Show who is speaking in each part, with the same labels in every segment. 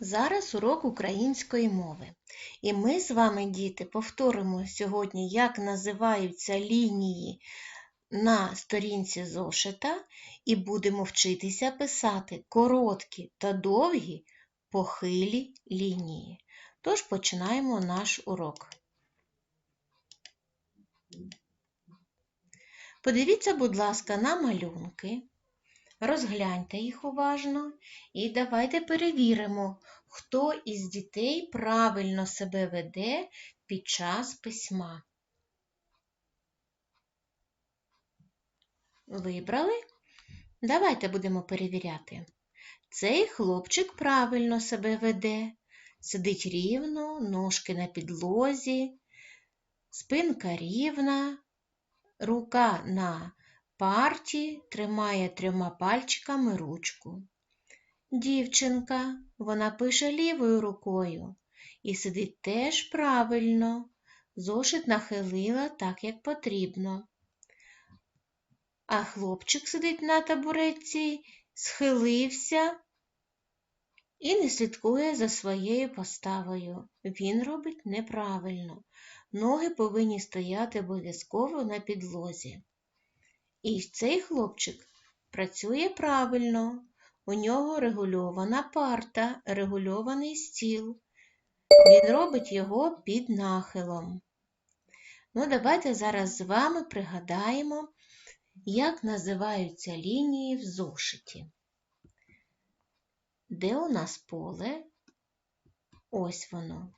Speaker 1: Зараз урок української мови. І ми з вами, діти, повторимо сьогодні, як називаються лінії на сторінці зошита, і будемо вчитися писати короткі та довгі похилі лінії. Тож починаємо наш урок. Подивіться, будь ласка, на малюнки. Розгляньте їх уважно і давайте перевіримо, хто із дітей правильно себе веде під час письма. Вибрали? Давайте будемо перевіряти. Цей хлопчик правильно себе веде, сидить рівно, ножки на підлозі, спинка рівна, рука на парті тримає трьома пальчиками ручку. Дівчинка, вона пише лівою рукою і сидить теж правильно, зошит нахилила так, як потрібно. А хлопчик сидить на табуретці, схилився і не слідкує за своєю поставою. Він робить неправильно. Ноги повинні стояти обов'язково на підлозі. І цей хлопчик працює правильно. У нього регульована парта, регульований стіл. Він робить його під нахилом. Ну, давайте зараз з вами пригадаємо, як називаються лінії в зошиті. Де у нас поле? Ось воно.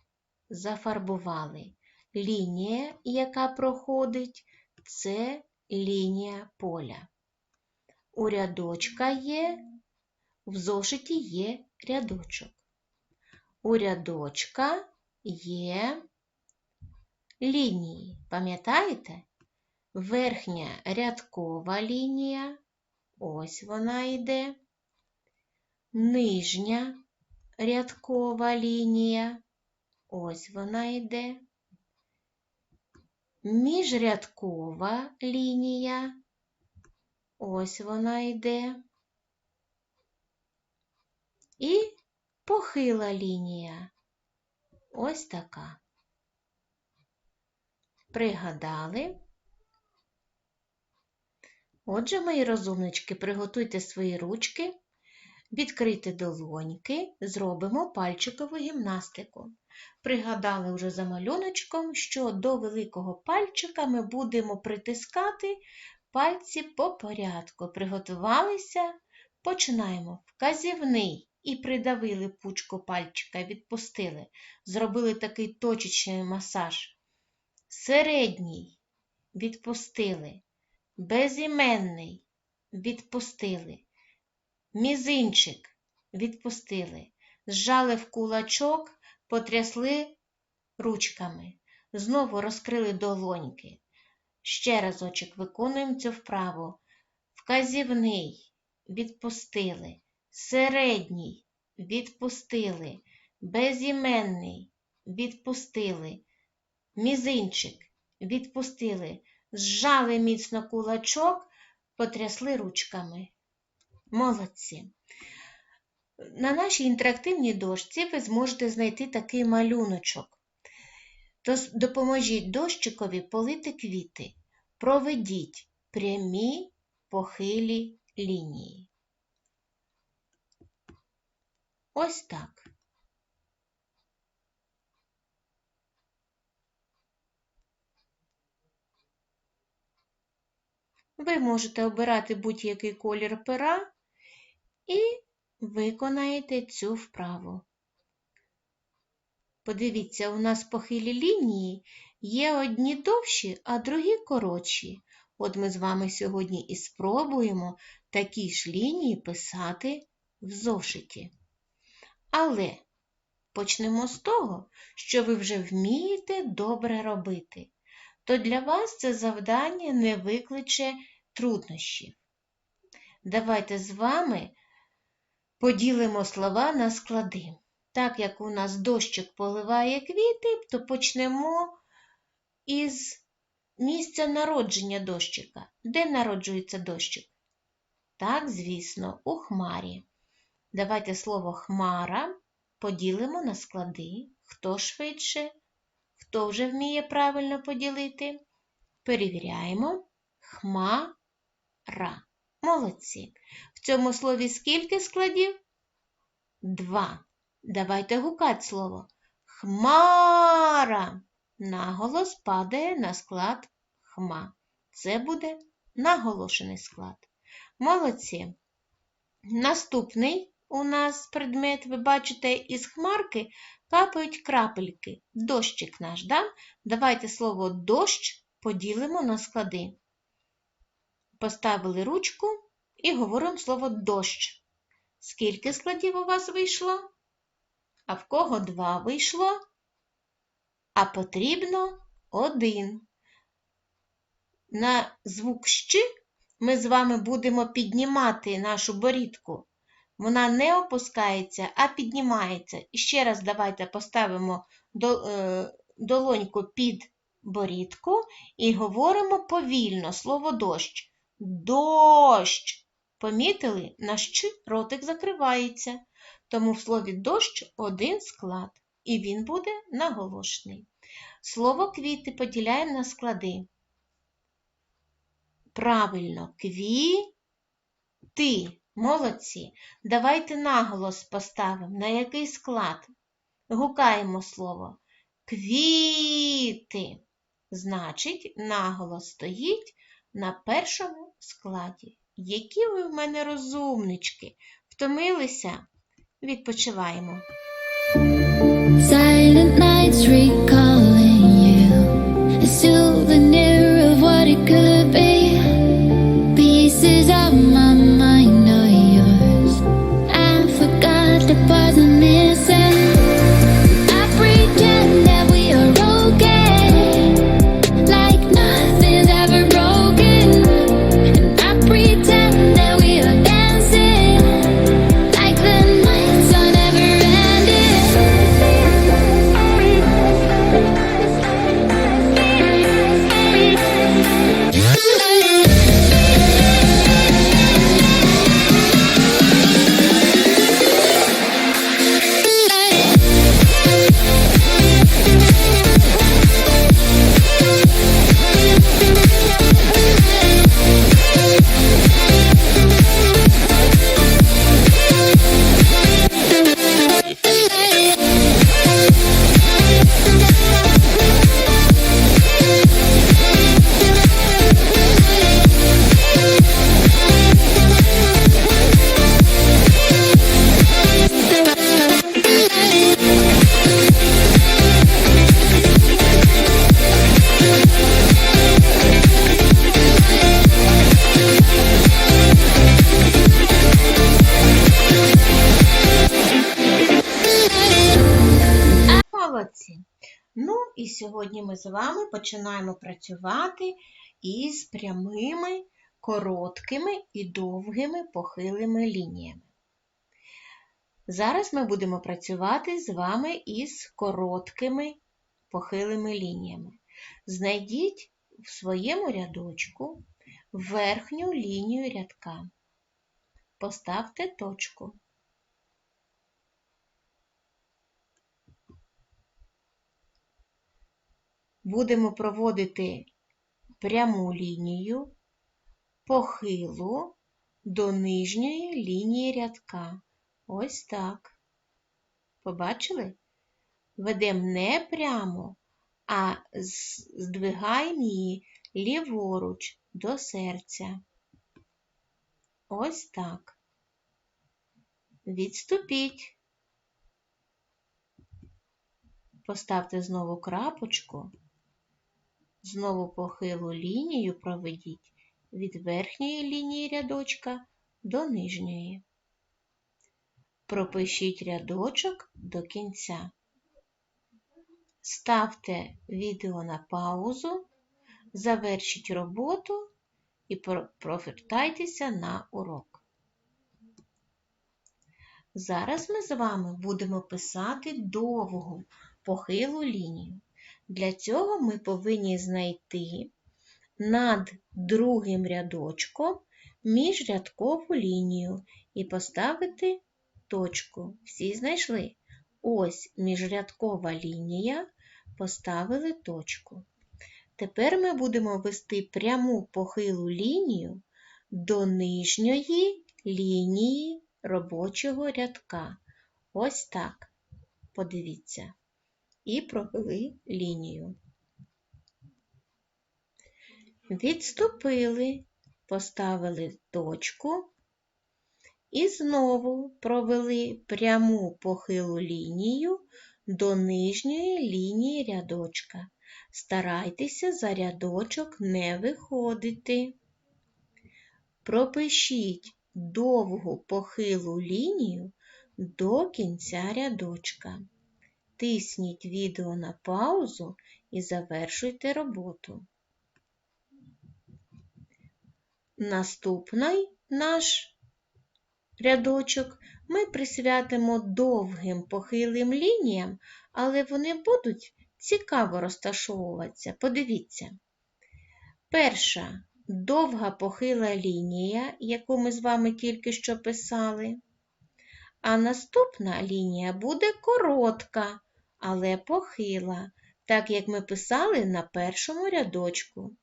Speaker 1: Зафарбували. Лінія, яка проходить, це лінія поля. У рядочка є, в зошиті є рядочок. У рядочка є лінії. Пам'ятаєте? Верхня рядкова лінія, ось вона йде. Нижня рядкова лінія, ось вона йде міжрядкова лінія, ось вона йде, і похила лінія, ось така. Пригадали? Отже, мої розумнички, приготуйте свої ручки, відкрийте долоньки, зробимо пальчикову гімнастику. Пригадали вже за малюночком, що до великого пальчика ми будемо притискати пальці по порядку. Приготувалися, починаємо. Вказівний. І придавили пучку пальчика, відпустили. Зробили такий точечний масаж. Середній. Відпустили, безіменний. Відпустили, мізинчик. Відпустили, зжали в кулачок потрясли ручками, знову розкрили долоньки. Ще разочок виконуємо цю вправу. Вказівний відпустили, середній відпустили, безіменний відпустили, мізинчик відпустили, зжали міцно кулачок, потрясли ручками. Молодці. На нашій інтерактивній дошці ви зможете знайти такий малюночок. Тож допоможіть дощикові полити квіти. Проведіть прямі похилі лінії. Ось так. Ви можете обирати будь-який колір пера і виконаєте цю вправу. Подивіться, у нас похилі лінії є одні довші, а другі коротші. От ми з вами сьогодні і спробуємо такі ж лінії писати в зошиті. Але почнемо з того, що ви вже вмієте добре робити. То для вас це завдання не викличе труднощів. Давайте з вами Поділимо слова на склади. Так як у нас дощик поливає квіти, то почнемо із місця народження дощика. Де народжується дощик? Так, звісно, у хмарі. Давайте слово хмара поділимо на склади. Хто швидше, хто вже вміє правильно поділити. Перевіряємо. Хмара. Молодці. В цьому слові скільки складів? Два. Давайте гукати слово. Хмара. Наголос падає на склад хма. Це буде наголошений склад. Молодці. Наступний у нас предмет, ви бачите, із хмарки капають крапельки. Дощик наш, да? Давайте слово дощ поділимо на склади. Поставили ручку і говоримо слово дощ. Скільки складів у вас вийшло? А в кого два вийшло? А потрібно один. На звук щ ми з вами будемо піднімати нашу борідку. Вона не опускається, а піднімається. І ще раз давайте поставимо е, долоньку під борідку і говоримо повільно слово дощ. Дощ. Помітили, наш «ч» ротик закривається. Тому в слові дощ один склад, і він буде наголошений. Слово квіти поділяємо на склади. Правильно, квіти. Молодці. Давайте наголос поставимо. На який склад? Гукаємо слово. Квіти. Значить, наголос стоїть на першому складі. Які ви в мене розумнички? Втомилися? Відпочиваємо.
Speaker 2: Silent nights recalling
Speaker 1: сьогодні ми з вами починаємо працювати із прямими, короткими і довгими похилими лініями. Зараз ми будемо працювати з вами із короткими похилими лініями. Знайдіть в своєму рядочку верхню лінію рядка. Поставте точку. Будемо проводити пряму лінію похилу до нижньої лінії рядка. Ось так. Побачили? Ведемо не прямо, а здвигаємо її ліворуч до серця. Ось так. Відступіть. Поставте знову крапочку. Знову похилу лінію проведіть від верхньої лінії рядочка до нижньої. Пропишіть рядочок до кінця. Ставте відео на паузу, завершіть роботу і про- провертайтеся на урок. Зараз ми з вами будемо писати довгу похилу лінію. Для цього ми повинні знайти над другим рядочком міжрядкову лінію і поставити точку. Всі знайшли. ось міжрядкова лінія, поставили точку. Тепер ми будемо вести пряму похилу лінію до нижньої лінії робочого рядка. Ось так. Подивіться. І провели лінію. Відступили, поставили точку і знову провели пряму похилу лінію до нижньої лінії рядочка. Старайтеся за рядочок не виходити. Пропишіть довгу похилу лінію до кінця рядочка. Тисніть відео на паузу і завершуйте роботу. Наступний наш рядочок ми присвятимо довгим похилим лініям, але вони будуть цікаво розташовуватися. Подивіться. Перша довга похила лінія, яку ми з вами тільки що писали. А наступна лінія буде коротка, але похила, так як ми писали на першому рядочку.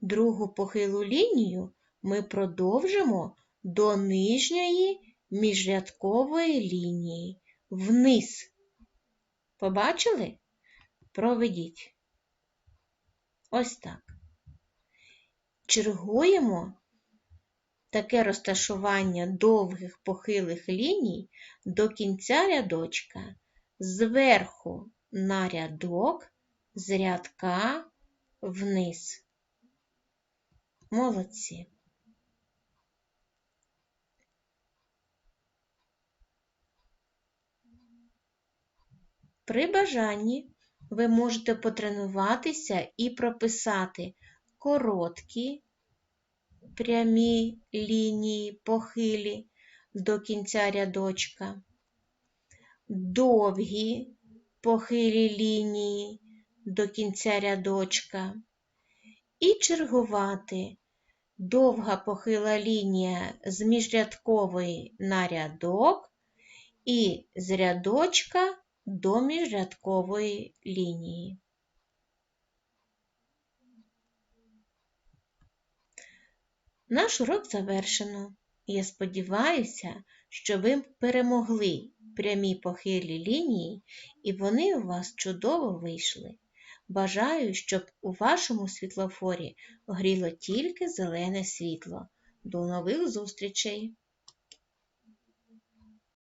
Speaker 1: Другу похилу лінію ми продовжимо до нижньої міжрядкової лінії вниз. Побачили? Проведіть. Ось так. Чергуємо таке розташування довгих похилих ліній до кінця рядочка зверху на рядок з рядка вниз. Молодці. При бажанні ви можете потренуватися і прописати короткі прямі лінії похилі до кінця рядочка, довгі похилі лінії до кінця рядочка. І чергувати. Довга похила лінія з міжрядкової на рядок і з рядочка до міжрядкової лінії. Наш урок завершено. Я сподіваюся, що ви перемогли прямі похилі лінії, і вони у вас чудово вийшли. Бажаю, щоб у вашому світлофорі горіло тільки зелене світло. До нових зустрічей!